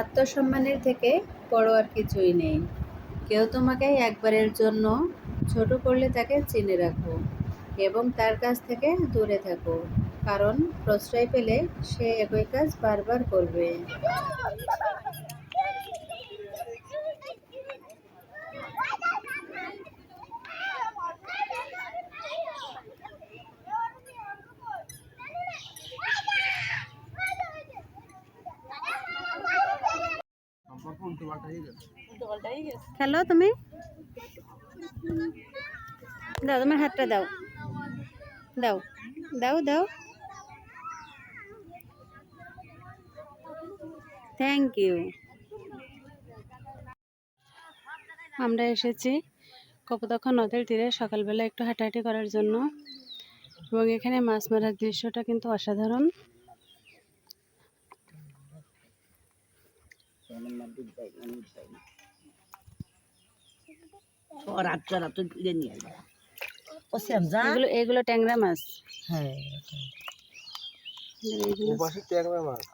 আত্মসম্মানের থেকে বড় আর কিছুই নেই। কেউ তোমাকে একবারের জন্য ছোট করলে তাকে চিনে রাখো এবং তার কাছ থেকে দূরে থাকো, কারণ প্রশ্রয় পেলে সে একই কাজ বারবার করবে। খেলো তুমি? দাও তোমার হাতটা দাও। দাও দাও দাও। থ্যাংক ইউ আমরা এসেছি কপোতক্ষ নদের তীরে সকালবেলা একটু হাঁটাহাঁটি করার জন্য। এবং এখানে মাছ মারার দৃশ্যটা কিন্তু অসাধারণ। রাত চড়া তো ফিরে নিয়ে যায় ও শ্যামজা এগুলো এগুলো ট্যাংরা মাছ। হ্যাঁ এগুলো- পাশে ট্যাংরা মাছ।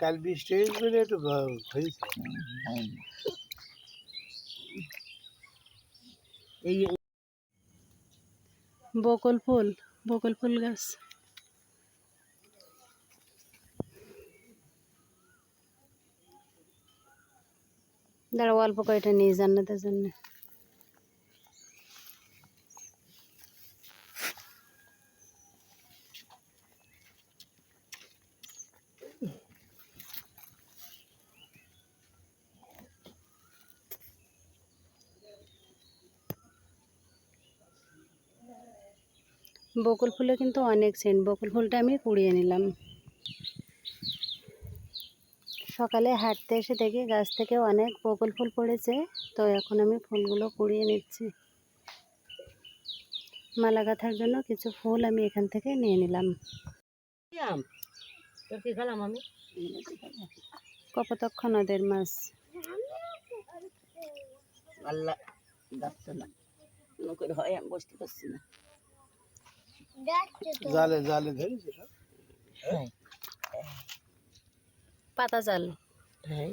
কাল বৃষ্টি হয়েছে একটু হয়েছে। এই বকুল ফুল বকুল ফুল গাছ। দাঁড়াও, অল্প কয়টা নিয়ে জান্নাতের জন্য। বকুল ফুলে কিন্তু অনেক সেন্ট। বকুল ফুলটা আমি কুড়িয়ে নিলাম। সকালে হাঁটতে এসে দেখি গাছ থেকে অনেক বকুল ফুল পড়েছে। তো এখন আমি ফুলগুলো কুড়িয়ে নিচ্ছি। মালা গাঁথার জন্য কিছু ফুল আমি এখান থেকে নিয়ে নিলাম। আম তোর কি খেলাম আমি? কপোতক্ষ নদের মাছ। আল্লাহ না। হয় আমি বসতে পারছি না। জালে জালে ধরেছে? হ্যাঁ। পাতা জাল হ্যাঁ।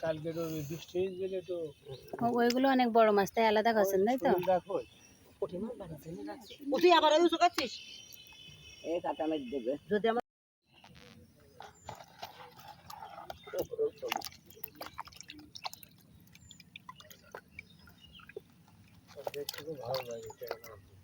কালকে তো বৃষ্টি হয়েছে বলে ওইগুলো অনেক বড় মাছ তাই আলাদা খাচ্ছেন তাই তো? পুঁটি আবার ওই শুকাচ্ছিস এ কাটা মেট দেবে। যদি আমার ভালো লাগে।